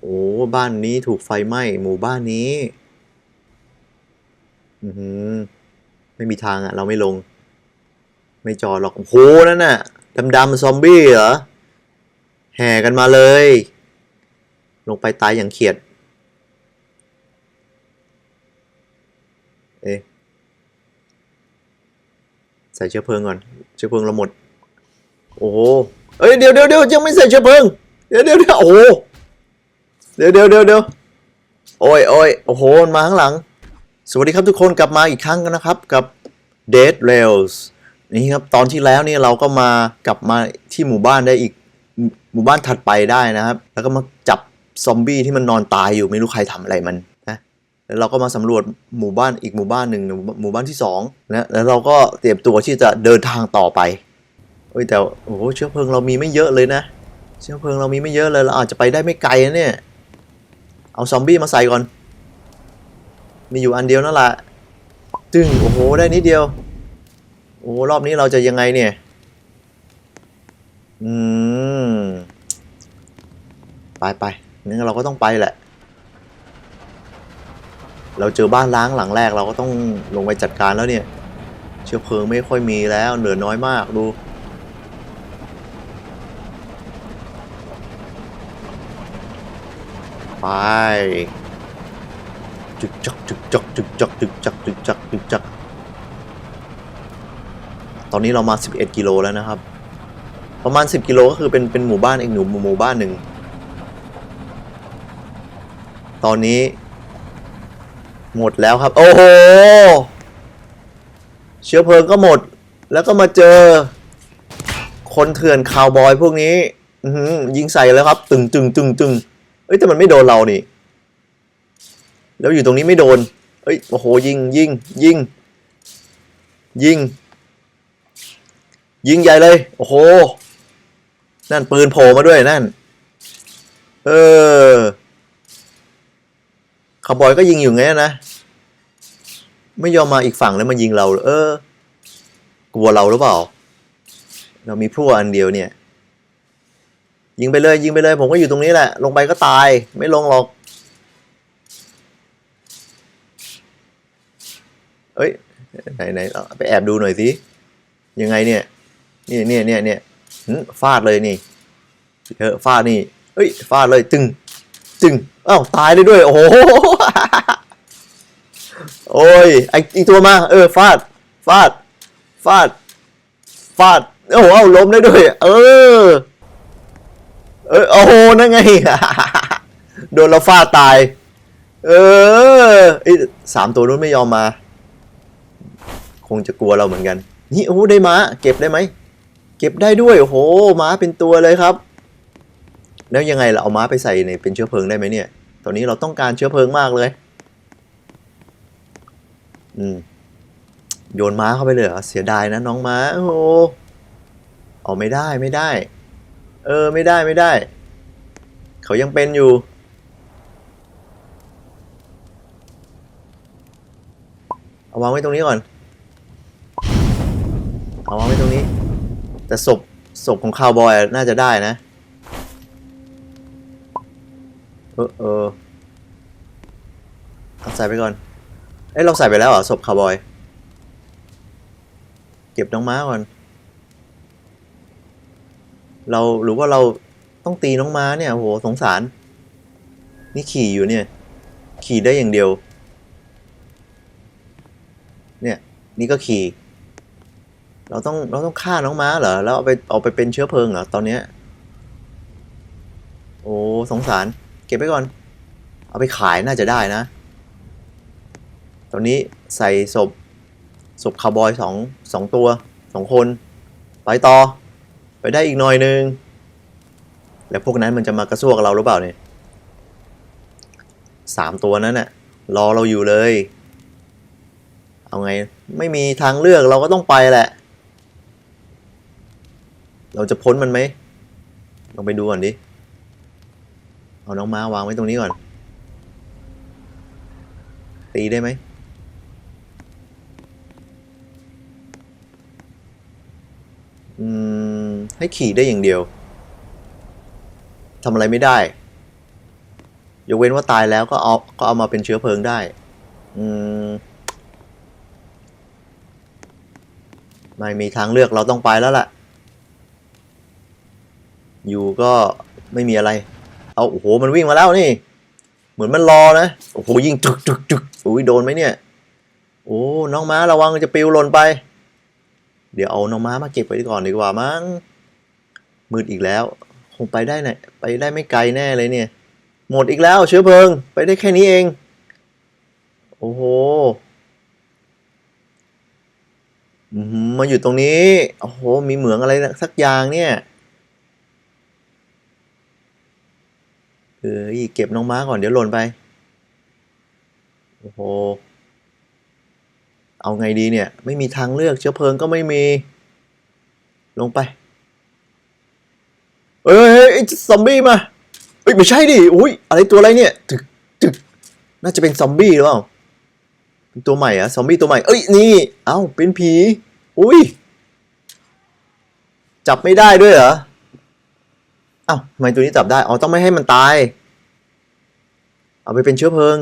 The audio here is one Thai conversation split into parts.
โอ้บ้านนี้ถูกไฟไหม้หมู่บ้านนี้ อือหืไม่มีทางอะเราไม่ลง ไม่จอดหรอกโอ้โหนั่นน่ะดำๆซอมบี้เหรอแห่กันมาเลย ลงไปตายอย่างเขียด เอ๊ใส่เชื้อเพลิงก่อน เชื้อเพลิงเราหมด โอ้โหเอ้ยเดี๋ยวเดี๋ยวเดี๋ยวยังไม่ใส่เชื้อเพลิง เดี๋ยวเดี๋ยวเดี๋ยวโอ้ เดี๋ยวเดี๋ยวเดี๋ยวเดี๋ยวโอ้ยโอ้ยโอ้โหมาข้างหลัง สวัสดีครับทุกคนกลับมาอีกครั้งกันนะครับกับ Dead Rails นี่ครับตอนที่แล้วนี่เราก็มากลับมาที่หมู่บ้านได้อีกหมู่บ้านถัดไปได้นะครับ แล้วก็มาจับซอมบี้ที่มันนอนตายอยู่ไม่รู้ใครทำอะไรมันนะแล้วเราก็มาสำรวจหมู่บ้านอีกหมู่บ้านหนึ่งหมู่หมู่บ้านที่สองนะแล้วเราก็เตรียมตัวที่จะเดินทางต่อไปเอ้ยแต่โอ้โหเชื้อเพลิงเรามีไม่เยอะเลยนะ เชื้อเพลิงเรามีไม่เยอะเลยเราอาจจะไปได้ไม่ไกลนะเนี่ย เอาซอมบี้มาใส่ก่อน มีอยู่อันเดียวนั่นแหละตึงโอ้โห ได้นิดเดียว โอ้โรอบนี้เราจะยังไงเนี่ย อืม ไปไปงั้นเราก็ต้องไปแหละ เราเจอบ้านล้างหลังแรกเราก็ต้องลงไปจัดการแล้วเนี่ย เชื้อเพลิงไม่ค่อยมีแล้ว เหลือน้อยมากดู ไป จึกจักจึกจักจึกจักจึกจักจึกจักจึกจักตอนนี้เรามา 11 กิโลแล้วนะครับ ประมาณ 10 กิโลก็คือเป็นเป็นหมู่บ้านอีกหนึ่งหมู่บ้านหนึ่ง ตอนนี้ หมดแล้วครับ โอ้โห เชื้อเพลิงก็หมด แล้วก็มาเจอ คนเถื่อนคาวบอยพวกนี้ยิงใส่แล้วครับ ตึงตึงตึงตึง เอ้ยแต่มันไม่โดนเรานี่ แล้วอยู่ตรงนี้ไม่โดน เอ้ยโอ้โหยิงยิงยิงยิง ยิงใหญ่เลย โอ้โห นั่นปืนโผล่มาด้วยนั่น เออคาวบอยก็ยิงอยู่ไงนะ ไม่ยอมมาอีกฝั่งแล้วมายิงเรา เออ กลัวเราหรือเปล่า เรามีพลั่วอันเดียวเนี่ย ยิงไปเลยยิงไปเลย ผมก็อยู่ตรงนี้แหละ ลงไปก็ตายไม่ลงหรอกเอ้ยไหนไหนไปแอบดูหน่อยสิยังไงเนี่ยนี่เนี่ยเนี่ยเนี่ยฟาดเลยนี่เออฟาดนี่เอ้ยฟาดเลยตึงตึงอ้าวตายเลยด้วยโอ้โหโอ้ยไออีกตัวมาเออฟาดฟาดฟาดฟาดโอ้โหเอาล้มได้ด้วย เออ เออโอ้โหนั่นไง โดนเราฟาดตาย เออไอสามตัวนู้นไม่ยอมมา คงจะกลัวเราเหมือนกัน นี่โอ้ได้ม้า เก็บได้ไหม เก็บได้ด้วย โอ้โหม้าเป็นตัวเลยครับ แล้วยังไงเราเอาม้าไปใส่ในเป็นเชื้อเพลิงได้ไหมเนี่ย ตอนนี้เราต้องการเชื้อเพลิงมากเลย อืม โยนม้าเข้าไปเลยเหรอ เสียดายนะน้องม้า โอ้เอาไม่ได้ไม่ได้ เออไม่ได้ไม่ได้ เขายังเป็นอยู่ เอาวางไว้ตรงนี้ก่อน เอาวางไว้ตรงนี้ แต่ศพศพของคาวบอยน่าจะได้นะ เออเออเอาใส่ไปก่อน เอ้ยเราใส่ไปแล้วเหรอศพคาวบอย เก็บน้องม้าก่อน เราหรือว่าเราต้องตีน้องม้าเนี่ยโหสงสาร นี่ขี่อยู่เนี่ย ขี่ได้อย่างเดียว เนี่ย นี่ก็ขี่ เราต้องเราต้องฆ่าน้องม้าเหรอแล้วเอาไปเอาไปเป็นเชื้อเพลิงเหรอตอนเนี้ยโอ้สงสาร เก็บไว้ก่อน เอาไปขายน่าจะได้นะ ตอนนี้ใส่ศพศพคาวบอยสองสองตัวสองคน ไปต่อ ไปได้อีกหน่อยนึง แล้วพวกนั้นมันจะมากระซวกเราหรือเปล่าเนี่ยสามตัวนั้นน่ะรอเราอยู่เลย เอาไงไม่มีทางเลือกเราก็ต้องไปแหละ เราจะพ้นมันไหมลองไปดูก่อนดิ เอาน้องม้าวางไว้ตรงนี้ก่อน ตีได้ไหม อืม ให้ขี่ได้อย่างเดียวทำอะไรไม่ได้ ยกเว้นว่าตายแล้วก็เอาก็เอามาเป็นเชื้อเพลิงได้ อืมไม่มีทางเลือกเราต้องไปแล้วล่ะ อยู่ก็ไม่มีอะไร เอาโอ้โหมันวิ่งมาแล้วนี่ เหมือนมันรอนะ โอ้โหยิงจึกจึกจึกอุ้ยโดนไหมเนี่ย โอ้น้องม้าระวังจะปลิวหล่นไป เดี๋ยวเอาน้องม้ามาเก็บไว้ก่อนดีกว่ามั้งมืดอีกแล้ว คงไปได้ไหนไปได้ไม่ไกลแน่เลยเนี่ย หมดอีกแล้วเชื้อเพลิง ไปได้แค่นี้เอง โอ้โหมาอยู่ตรงนี้ โอ้โห มีเหมืองอะไรสักอย่างเนี่ยเอ้ยเก็บน้องม้าก่อนเดี๋ยวหล่นไป โอ้โห เอาไงดีเนี่ย ไม่มีทางเลือกเชื้อเพลิงก็ไม่มี ลงไป เอ้ยเฮ้ยไอ้ซอมบี้มาเอ้ยไม่ใช่ดิอุ้ยอะไรตัวอะไรเนี่ยตึกตึกน่าจะเป็นซอมบี้หรือเปล่าเป็นตัวใหม่อะซอมบี้ตัวใหม่ เอ้ยนี่ เอ้าเป็นผี อุ้ยจับไม่ได้ด้วยเหรอเอ้าทำไมตัวนี้จับได้อ๋อต้องไม่ให้มันตาย เอาไปเป็นเชื้อเพลิง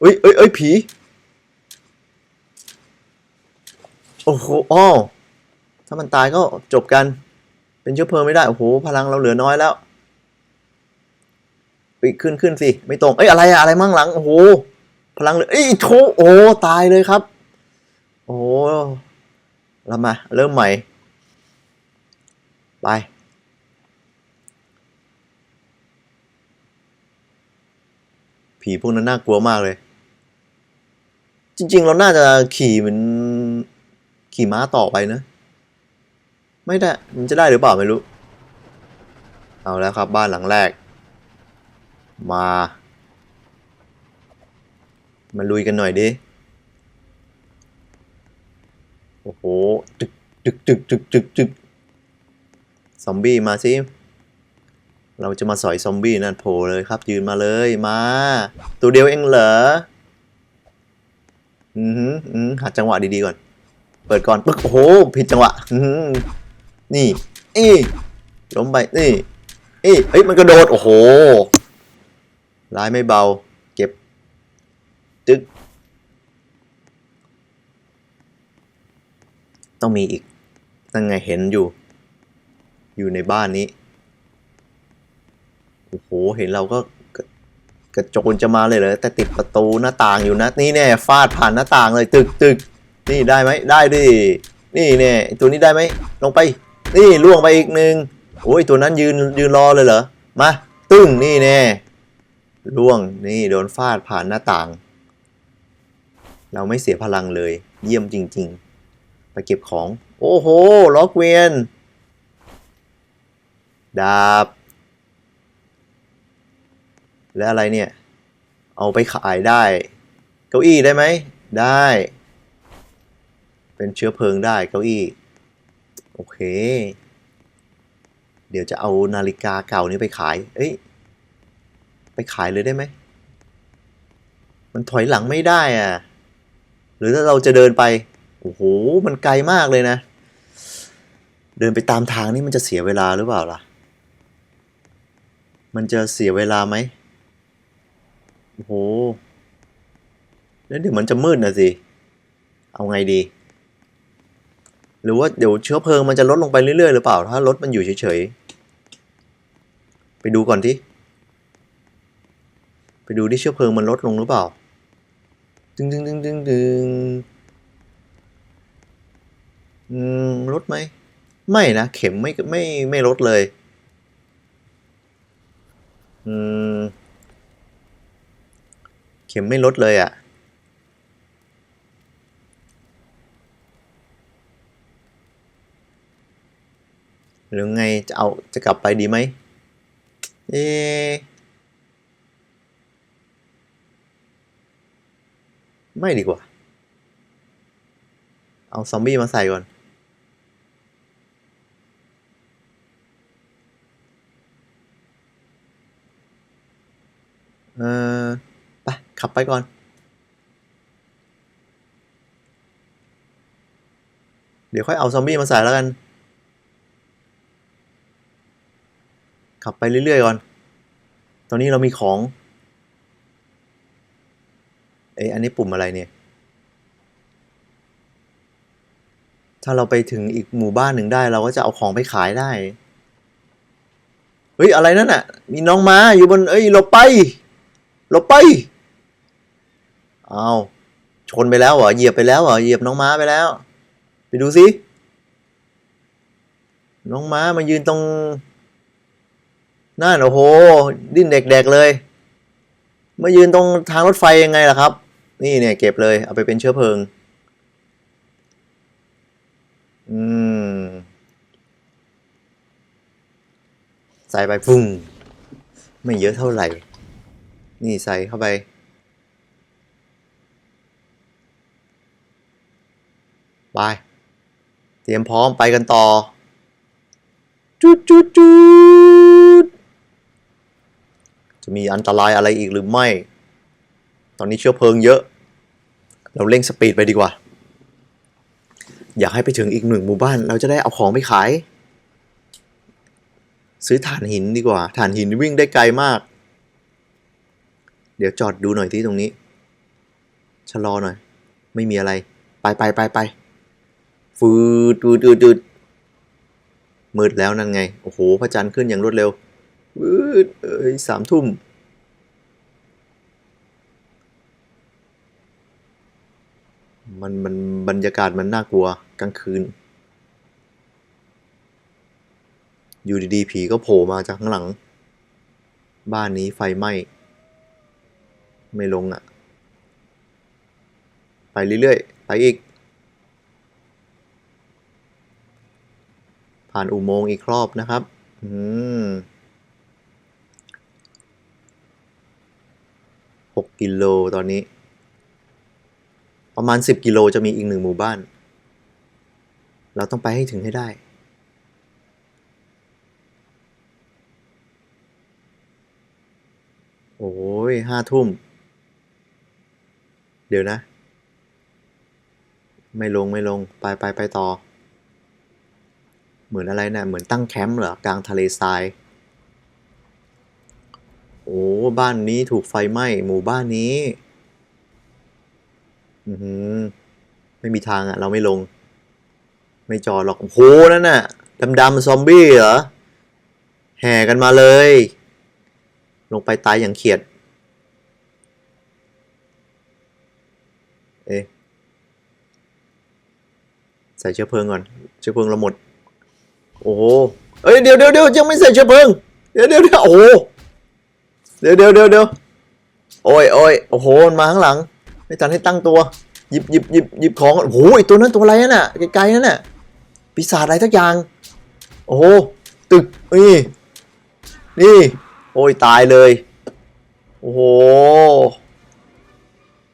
เอ้ยเอ้ยเอ้ยผี โอ้โหอ้อถ้ามันตายก็จบกัน เป็นเชื้อเพลิงไม่ได้ โอ้โห พลังเราเหลือน้อยแล้วไปขึ้นขึ้นสิ ไม่ตรง เอ้ย อะไรอะอะไรมั่งหลัง โอ้โห พลังเหลือเอ้ยโถโอ้ ตายเลยครับ โอ้เรามา เริ่มใหม่ ไป ผีพวกนั้นน่ากลัวมากเลย จริง ๆ เราน่าจะขี่เหมือน ขี่ม้าต่อไปนะ ไม่ได้มันจะได้หรือเปล่าไม่รู้ เอาแล้วครับบ้านหลังแรก มามาลุยกันหน่อยดิ โอ้โหจึกจึกจึกจึกจึกจึกซอมบี้มาสิ เราจะมาสอยซอมบี้นั่นโผล่เลยครับ ยืนมาเลยมา ตัวเดียวเองเหรอ อือหืออือหาจังหวะดีๆก่อน เปิดก่อนปึ๊กโอ้โหผิดจังหวะนี่อีล้มไปนี่อีเฮ้ยมันกระโดดโอ้โหร้ายไม่เบา เก็บ จึ๊กต้องมีอีกนั่นไงเห็นอยู่ อยู่ในบ้านนี้โอ้โหเห็นเราก็กระกระโจนจะมาเลยเหรอแต่ติดประตูหน้าต่างอยู่นะนี่แน่ฟาดผ่านหน้าต่างเลยตึกตึก นี่ได้ไหมได้ดินี่แน่ตัวนี้ได้ไหมลงไป นี่ล่วงไปอีกหนึ่งโอ้ยตัวนั้นยืนยืนรอเลยเหรอมาตึ้งนี่แน่ล่วงนี่โดนฟาดผ่านหน้าต่าง เราไม่เสียพลังเลย เยี่ยมจริง ๆ ไปเก็บของ โอ้โหล็อกเวียนดาบ และอะไรเนี่ย เอาไปขายได้ เก้าอี้ได้ไหม ได้ เป็นเชื้อเพลิงได้เก้าอี้ โอเค เดี๋ยวจะเอานาฬิกาเก่านี้ไปขาย เอ้ย ไปขายเลยได้ไหม มันถอยหลังไม่ได้อะ หรือถ้าเราจะเดินไป โอ้โห มันไกลมากเลยนะ เดินไปตามทางนี่มันจะเสียเวลาหรือเปล่าล่ะ มันจะเสียเวลาไหมโอ้โห แล้วเดี๋ยวมันจะมืดนะสิ เอาไงดี หรือว่าเดี๋ยวเชื้อเพลิงมันจะลดลงไปเรื่อยๆหรือเปล่า ถ้ารถมันอยู่เฉยๆ ไปดูก่อนที่ไปดูที่เชื้อเพลิงมันลดลงหรือเปล่า ดึงดึงดึงดึงดึงลดไหม ไม่นะ เข็มไม่ไม่ไม่ลดเลย อืม เข็มไม่ลดเลยอะ่ะ หรือไงจะเอาจะกลับไปดีไหมเอไม่ดีกว่า เอาซอมบี้มาใส่ก่อน เออไปขับไปก่อน เดี๋ยวค่อยเอาซอมบี้มาใส่แล้วกัน ขับไปเรื่อยๆก่อน ตอนนี้เรามีของเอ้ยอันนี้ปุ่มอะไรเนี่ย ถ้าเราไปถึงอีกหมู่บ้านหนึ่งได้ เราก็จะเอาของไปขายได้ เฮ้ย อะไรนั่นน่ะ มีน้องม้าอยู่บน เอ้ยหลบไปหลบไป เอาชนไปแล้วเหรอ เหยียบไปแล้วเหรอ เหยียบน้องม้าไปแล้ว ไปดูสิ น้องม้ามายืนตรง นั่นโอ้โห ดิ้นเด็กๆเลย มายืนตรงทางรถไฟยังไงล่ะครับ นี่เนี่ยเก็บเลยเอาไปเป็นเชื้อเพลิง อืม ใส่ไปฟุ้งไม่เยอะเท่าไหร่ นี่ใส่เข้าไปไปเตรียมพร้อมไปกันต่อ จุดจุดจุด จะมีอันตรายอะไรอีกหรือไม่ ตอนนี้เชื้อเพลิงเยอะ เราเร่งสปีดไปดีกว่า อยากให้ไปถึงอีกหนึ่งหมู่บ้าน เราจะได้เอาของไปขาย ซื้อถ่านหินดีกว่า ถ่านหินวิ่งได้ไกลมาก เดี๋ยวจอดดูหน่อยที่ตรงนี้ ชะลอหน่อย ไม่มีอะไร ไปไปไปไปฟืดฟืดฟืดฟืดมืดแล้วนั่นไง โอ้โห พระจันทร์ขึ้นอย่างรวดเร็ว ฟืดเอ้ยสามทุ่ม มันมันบรรยากาศมันน่ากลัวกลางคืน อยู่ดีๆ ผีก็โผล่มาจากข้างหลัง บ้านนี้ไฟไหม้ ไม่ลงอะ่ะ ไปเรื่อยๆ ไปอีก ผ่านอุโมงค์อีกรอบนะครับ อืม หกกิโลตอนนี้ ประมาณสิบกิโลจะมีอีกหนึ่งหมู่บ้าน เราต้องไปให้ถึงให้ได้ โอ้ยห้าทุ่ม เดี๋ยวนะ ไม่ลงไม่ลง ไปไปไปต่อ เหมือนอะไรนะ เหมือนตั้งแคมป์เหรอกลางทะเลทราย โอ้บ้านนี้ถูกไฟไหม้หมู่บ้านนี้ อือหือ ไม่มีทางอะเราไม่ลง ไม่จอดหรอกโอ้โหนั่นน่ะดำๆซอมบี้เหรอแห่กันมาเลย ลงไปตายอย่างเขียด เอ๊ใส่เชื้อเพลิงก่อน เชื้อเพลิงเราหมด โอ้โหเอ้ยเดี๋ยวเดี๋ยวเดี๋ยวยังไม่ใส่เชื้อเพลิง เดี๋ยวเดี๋ยวเดี๋ยวโอ้ เดี๋ยวเดี๋ยวเดี๋ยวเดี๋ยวโอ้ยโอ้ยโอ้โหมันมาข้างหลัง ไม่ทันให้ตั้งตัวหยิบหยิบหยิบหยิบของโอ้โหไอตัวนั้นตัวอะไรนั่นน่ะไกลๆนั่นน่ะปีศาจอะไรทักอย่าง โอ้โหตึกนี่นี่ โอ้ยตายเลย โอ้โห